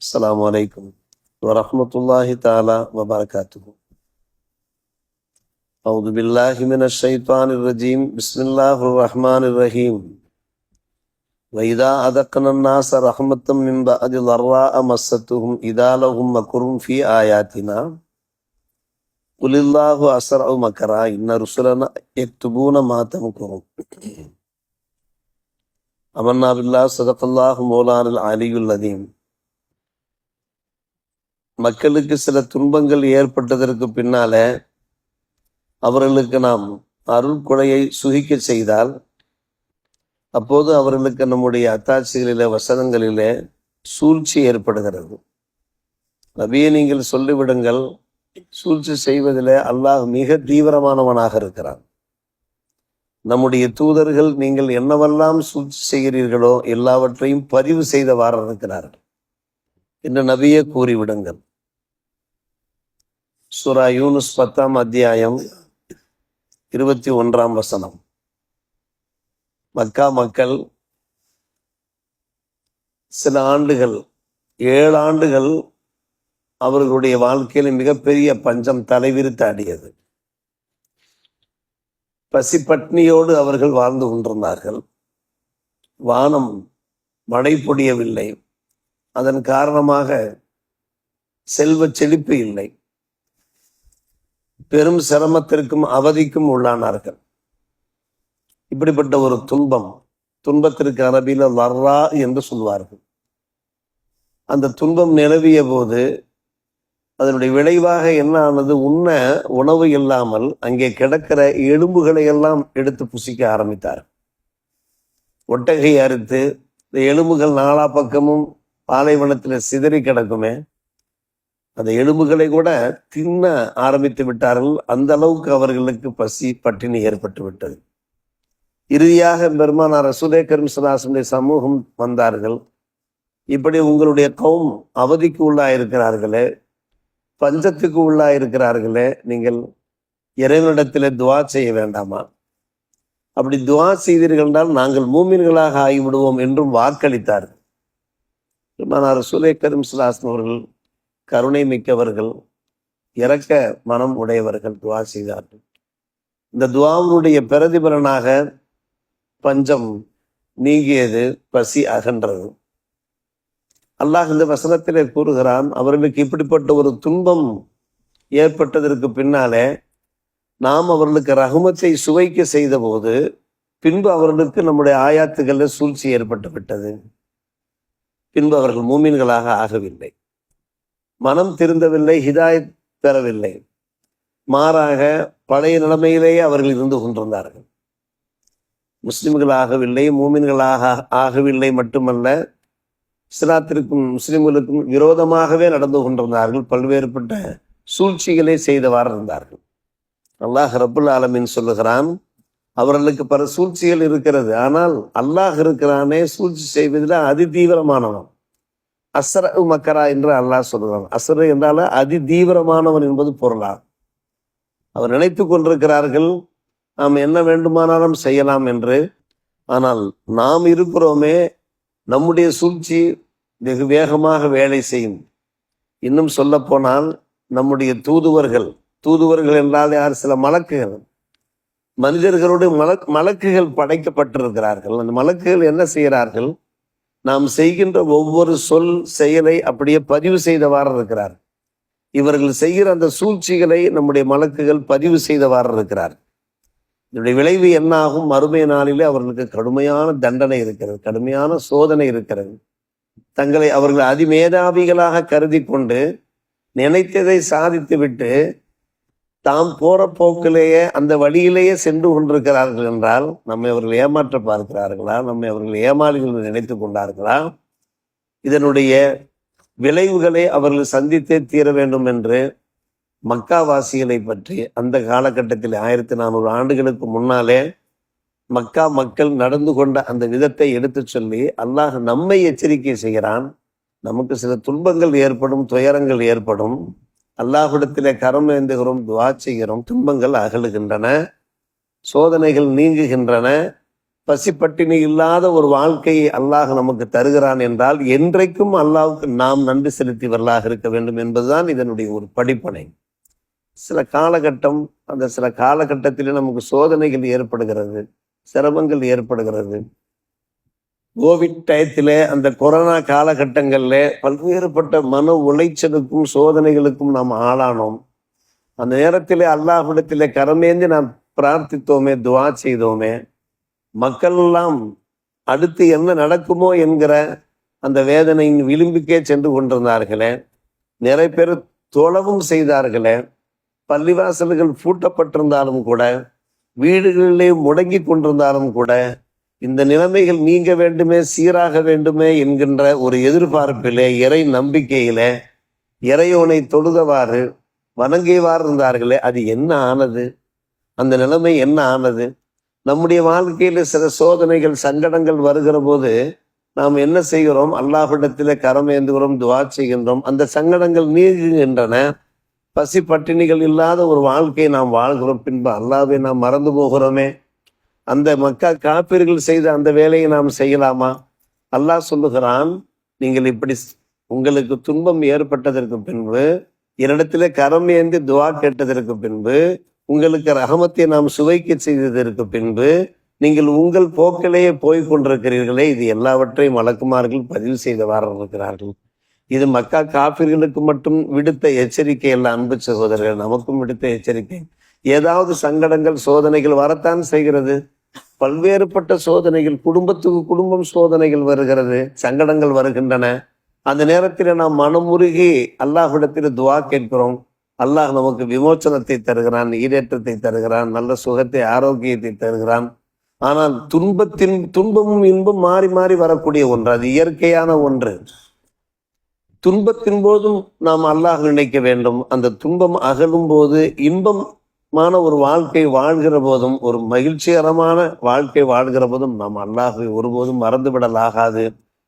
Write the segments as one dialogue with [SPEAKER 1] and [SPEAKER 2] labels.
[SPEAKER 1] السلام عليكم ورحمة الله تعالى وبركاته. أعوذ بالله من الشيطان الرجيم. بسم الله الرحمن الرحيم. وإذا أذقنا الناس رحمة من بعد ضراء مستهم إذا لهم مكر في آياتنا. قل الله أسرع مكرا. إن رسلنا يكتبون ما تمكرون. أمنا بالله صدق الله مولانا العلي العظيم. மக்களுக்கு சில துன்பங்கள் ஏற்பட்டதற்கு பின்னால அவர்களுக்கு நாம் அருள்கொடையை சுகிக்க செய்தால் அப்போது அவர்களுக்கு நம்முடைய அத்தாட்சிகளில வசனங்களிலே சூழ்ச்சி ஏற்படுகிறது. நபியை நீங்கள் சொல்லிவிடுங்கள் சூழ்ச்சி செய்வதில் அல்லாஹ் மிக தீவிரமானவனாக இருக்கிறான். நம்முடைய தூதர்கள் நீங்கள் என்னவெல்லாம் சூழ்ச்சி செய்கிறீர்களோ எல்லாவற்றையும் பதிவு செய்தவாறு இருக்கிறார்கள். என்று நபியே கூறிவிடுங்கள். சுரா யூனுஸ் பத்தாம் அத்தியாயம் இருபத்தி ஒன்றாம் வசனம். மக்கா மக்கள் சில ஆண்டுகள் ஏழு ஆண்டுகள் அவர்களுடைய வாழ்க்கையில் மிகப்பெரிய பஞ்சம் தலைவிரித்து அடியது பசி பட்னியோடு அவர்கள் வாழ்ந்து கொண்டிருந்தார்கள். வானம் மழை பொடியவில்லை. அதன் காரணமாக செல்வ செழிப்பு இல்லை. பெரும் சிரமத்திற்கும் அவதிக்கும் உள்ளானார்கள். இப்படிப்பட்ட ஒரு துன்பம் துன்பத்திற்கு அரபியில் வர்றா என்று சொல்வார்கள். அந்த துன்பம் நிலவிய போது அதனுடைய விளைவாக என்ன ஆனது? உண்ண உணவு இல்லாமல் அங்கே கிடக்கிற எலும்புகளை எல்லாம் எடுத்து புசிக்க ஆரம்பித்தார் ஒட்டகை அறுத்து இந்த எலும்புகள் நாலா பக்கமும் பாலைவனத்தில் சிதறி கிடக்குமே அந்த எலும்புகளை கூட தின்ன ஆரம்பித்து விட்டார்கள். அந்த அளவுக்கு அவர்களுக்கு பசி பட்டினி ஏற்பட்டு விட்டது. இறுதியாக பெருமானார் ரசூலே கரிம்சதாசனுடைய சமூகம் வந்தார்கள். இப்படி உங்களுடைய கவும் அவதிக்கு உள்ளாயிருக்கிறார்களே பஞ்சத்துக்கு உள்ளாயிருக்கிறார்களே நீங்கள் இறைவனிடத்தில் துவா செய்ய வேண்டாமா? அப்படி துவா செய்தீர்கள் என்றால் நாங்கள் மூமின்களாக ஆகிவிடுவோம் என்றும் வாக்களித்தார்கள். பெருமானார் ரசூலே கரிம்சதாசன் அவர்கள் கருணை மிக்கவர்கள் இறக்க மனம் உடையவர்கள் துவா செய்தார்கள். இந்த துவாவினுடைய பிரதிபலனாக பஞ்சம் நீங்கியது பசி அகன்றது. அல்லாஹ் இந்த வசனத்திலே கூறுகிறான் அவர்களுக்கு இப்படிப்பட்ட ஒரு துன்பம் ஏற்பட்டதற்கு பின்னாலே நாம் அவர்களுக்கு ரகுமத்தை சுவைக்க செய்த போது பின்பு அவர்களுக்கு நம்முடைய ஆயாத்துகளில் சூழ்ச்சி ஏற்பட்டு விட்டது பின்பு அவர்கள் மூமின்களாக ஆகவில்லை. மனம் திருந்தவில்லை ஹிதாயத் பெறவில்லை. மாறாக பழைய நிலைமையிலேயே அவர்கள் இருந்து கொண்டிருந்தார்கள். முஸ்லிம்களாகவில்லை மூமின்களாக ஆகவில்லை மட்டுமல்ல இஸ்லாத்திற்கும் முஸ்லிம்களுக்கும் விரோதமாகவே நடந்து கொண்டிருந்தார்கள் பல்வேறுபட்ட சூழ்ச்சிகளை செய்தவாறு இருந்தார்கள். அல்லாஹ் ரபுல் ஆலமின் சொல்லுகிறான் அவர்களுக்கு பல சூழ்ச்சிகள் இருக்கிறது ஆனால் அல்லாஹ் இருக்கிறானே சூழ்ச்சி செய்வதில் அதி தீவிரமானவன் அசர மக்கரா என்று அல்லாஹ் சொல்கிறான் அசர என்றால அதி தீவிரமானவன் என்பது பொருளா. அவர் நினைத்து கொண்டிருக்கிறார்கள் நாம் என்ன வேண்டுமானாலும் செய்யலாம் என்று. ஆனால் நாம் இருக்கிறோமே நம்முடைய சூழ்ச்சி வெகு வேகமாக வேலை செய்யும். இன்னும் சொல்ல போனால் நம்முடைய தூதுவர்கள் தூதுவர்கள் என்றால் யார்? சில மலக்குகள். மனிதர்களுடைய மலக் மலக்குகள் படைக்கப்பட்டிருக்கிறார்கள். அந்த மலக்குகள் என்ன செய்கிறார்கள்? நாம் செய்கின்ற ஒவ்வொரு சொல் செயலை அப்படியே பதிவு செய்தவாறு இருக்கிறார். இவர்கள் செய்கிற அந்த சூழ்ச்சிகளை நம்முடைய மலக்குகள் பதிவு செய்தவாறு இருக்கிறார். இதனுடைய விளைவு என்ன ஆகும் மறுமை நாளிலே அவர்களுக்கு கடுமையான தண்டனை இருக்கிறது கடுமையான சோதனை இருக்கிறது. தங்களை அவர்கள் அதிமேதாவிகளாக கருதி கொண்டு நினைத்ததை சாதித்து விட்டு தாம் போற போக்கிலேயே அந்த வழியிலேயே சென்று கொண்டிருக்கிறார்கள் என்றால் நம்மை அவர்கள் ஏமாற்ற பார்க்கிறார்களா? நம்மை அவர்கள் ஏமாளிகள் நினைத்து கொண்டார்களா? இதனுடைய விளைவுகளை அவர்கள் சந்தித்தே தீர வேண்டும் என்று மக்காவாசிகளை பற்றி அந்த காலகட்டத்தில் ஆயிரத்தி நானூறு ஆண்டுகளுக்கு முன்னாலே மக்கா மக்கள் நடந்து கொண்ட அந்த விதத்தை எடுத்து சொல்லி அல்லாஹ் நம்மை எச்சரிக்கை செய்கிறான். நமக்கு சில துன்பங்கள் ஏற்படும் துயரங்கள் ஏற்படும். அல்லாஹுடத்திலே கரம் ஏந்துகிறோம் துவா செய்கிறோம் துன்பங்கள் அகலுகின்றன சோதனைகள் நீங்குகின்றன. பசிப்பட்டினி இல்லாத ஒரு வாழ்க்கையை அல்லாஹ் நமக்கு தருகிறான் என்றால் என்றைக்கும் அல்லாஹுக்கு நாம் நன்றி செலுத்தியவர்களாக இருக்க வேண்டும் என்பதுதான் இதனுடைய ஒரு படிப்பனை சில காலகட்டம் அந்த சில காலகட்டத்திலே நமக்கு சோதனைகள் ஏற்படுகிறது சிரமங்கள் ஏற்படுகிறது. கோவிட் டயத்தில் அந்த கொரோனா காலகட்டங்களில் பல்வேறுபட்ட மன உளைச்சலுக்கும் சோதனைகளுக்கும் நாம் ஆளானோம். அந்த நேரத்தில் அல்லாஹிடத்தில் கரமேந்தி நாம் பிரார்த்தித்தோமே துவா செய்தோமே மக்கள் எல்லாம் அடுத்து என்ன நடக்குமோ என்கிற அந்த வேதனையின் விளிம்புக்கே சென்று கொண்டிருந்தார்களே நிறைய பேர் தொலவும் செய்தார்களே பள்ளிவாசல்கள் பூட்டப்பட்டிருந்தாலும் கூட வீடுகளிலே முடங்கி கொண்டிருந்தாலும் கூட இந்த நிலைமைகள் நீங்க வேண்டுமே சீராக வேண்டுமே என்கின்ற ஒரு எதிர்பார்ப்பிலே இறை நம்பிக்கையிலே இறையோனை தொழுதவாறு வணங்கியவாறு இருந்தார்களே அது என்ன ஆனது? அந்த நிலைமை என்ன ஆனது? நம்முடைய வாழ்க்கையில சில சோதனைகள் சங்கடங்கள் வருகிற போது நாம் என்ன செய்கிறோம்? அல்லாஹ்விடத்திலே கரம் ஏந்துகிறோம் துவா செய்கின்றோம். அந்த சங்கடங்கள் நீங்குகின்றன. பசி பட்டினிகள் இல்லாத ஒரு வாழ்க்கையை நாம் வாழ்கிறோம். பின்பு அல்லாவை நாம் மறந்து போகிறோமே. அந்த மக்கா காப்பீர்கள் செய்த அந்த வேலையை நாம் செய்யலாமா? அல்லாஹ் சொல்லுகிறான் நீங்கள் இப்படி உங்களுக்கு துன்பம் ஏற்பட்டதற்கு பின்பு என்னிடத்திலே கரம் ஏந்தி துவா கேட்டதற்கு பின்பு உங்களுக்கு ரகமத்தை நாம் சுவைக்க செய்ததற்கு பின்பு நீங்கள் உங்கள் போக்கிலேயே போய் கொண்டிருக்கிறீர்களே இது எல்லாவற்றையும் வழக்குமார்கள் பதிவு செய்தவாறு இருக்கிறார்கள் இது மக்கா காப்பீர்களுக்கு மட்டும் விடுத்த எச்சரிக்கை அல்ல அன்பு சகோதரர்கள் நமக்கும் விடுத்த எச்சரிக்கை. ஏதாவது சங்கடங்கள் சோதனைகள் வரத்தான் செய்கிறது. பல்வேறுபட்ட சோதனைகள் குடும்பத்துக்கு குடும்பம் சோதனைகள் வருகிறது சங்கடங்கள் வருகின்றன. அந்த நேரத்தில் நாம் மனமுருகி அல்லாஹ்விடத்தில் துவா கேட்கிறோம். அல்லாஹ் நமக்கு விமோச்சனத்தை தருகிறான் ஈடேற்றத்தை தருகிறான் நல்ல சுகத்தை ஆரோக்கியத்தை தருகிறான். ஆனால் துன்பத்தின் துன்பமும் இன்பம் மாறி மாறி வரக்கூடிய ஒன்று அது இயற்கையான ஒன்று. துன்பத்தின் போதும் நாம் அல்லாஹ் நினைக்க வேண்டும். அந்த துன்பம் அகலும் போது இன்பம் மான ஒரு வாழ்க்கை வாழ்கிற போதும் ஒரு மகிழ்ச்சிகரமான வாழ்க்கை வாழ்கிற போதும் நாம் அல்லாஹை ஒருபோதும் மறந்துவிடலாகாது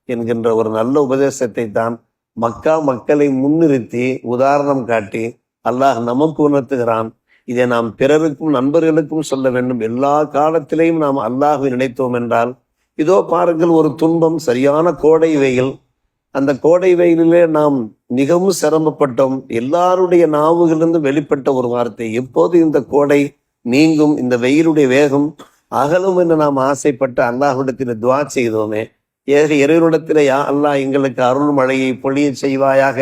[SPEAKER 1] என்கின்ற ஒரு நல்ல உபதேசத்தை தான் மக்கா மக்களை முன்னிறுத்தி உதாரணம் காட்டி அல்லாஹ் நமக்கு உணர்த்துகிறான். இதை நாம் பிறருக்கும் நண்பர்களுக்கும் சொல்ல வேண்டும். எல்லா காலத்திலேயும் நாம் அல்லாஹை நினைத்தோம் என்றால் இதோ பாருங்கள் ஒரு துன்பம் சரியான கோடை வெயில் அந்த கோடை வெயிலிலே நாம் மிகவும் சிரமப்பட்டோம். எல்லாருடைய நாவுகளிலிருந்து வெளிப்பட்ட ஒரு வார்த்தை. எப்போது இந்த கோடை நீங்கும் இந்த வெயிலுடைய வேகம் அகலும் என்று நாம் ஆசைப்பட்டு அல்லாஹுடத்தில் துவா செய்தோமே. ஏக இறைவனிடத்தில் யா அல்லாஹ் எங்களுக்கு அருள் மழையை பொழிய செய்வாயாக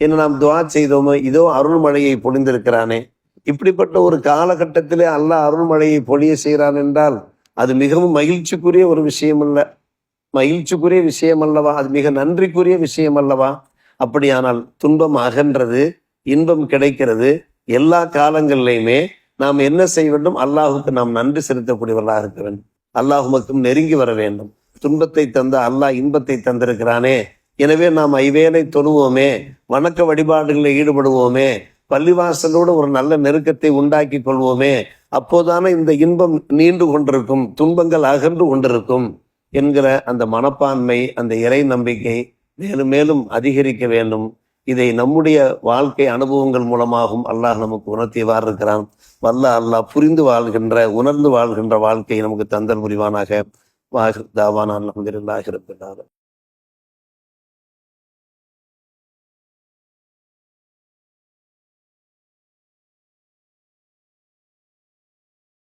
[SPEAKER 1] என்று நாம் துவா செய்தோமோ. இதோ அருள் மழையை பொழிந்திருக்கிறானே. இப்படிப்பட்ட ஒரு காலகட்டத்திலே அல்லாஹ் அருள் மழையை பொழிய செய்கிறான் என்றால் அது மிகவும் மகிழ்ச்சிக்குரிய ஒரு விஷயம் இல்லை மகிழ்ச்சிக்குரிய விஷயம் அல்லவா அது மிக நன்றிக்குரிய விஷயம் அல்லவா அப்படியானால் துன்பம் அகன்றது இன்பம் கிடைக்கிறது. எல்லா காலங்களிலையுமே நாம் என்ன செய்ய வேண்டும்? அல்லாஹுக்கு நாம் நன்றி செலுத்தக்கூடியவர்களாக இருக்க வேண்டும். அல்லாஹ் மட்டும் நெருங்கி வர வேண்டும். துன்பத்தை தந்த அல்லாஹ் இன்பத்தை தந்திருக்கிறானே. எனவே நாம் ஐவேளை தொழுவோமே வணக்க வழிபாடுகளில் ஈடுபடுவோமே பள்ளிவாசலோடு ஒரு நல்ல நெருக்கத்தை உண்டாக்கி கொள்வோமே. அப்போதான இந்த இன்பம் நீண்டு கொண்டிருக்கும் துன்பங்கள் அகன்று கொண்டிருக்கும். என்கிற அந்த மனப்பான்மை அந்த இறை நம்பிக்கை மேலும் மேலும் அதிகரிக்க வேண்டும். இதை நம்முடைய வாழ்க்கை அனுபவங்கள் மூலமாகவும் அல்லாஹ் நமக்கு உணர்த்தியவாறு இருக்கிறான் வல்ல அல்லாஹ் புரிந்து வாழ்கின்ற உணர்ந்து வாழ்கின்ற வாழ்க்கையை நமக்கு தந்தல் புரிவானாக. வாஹ் தாவான அலமதுல்லாஹி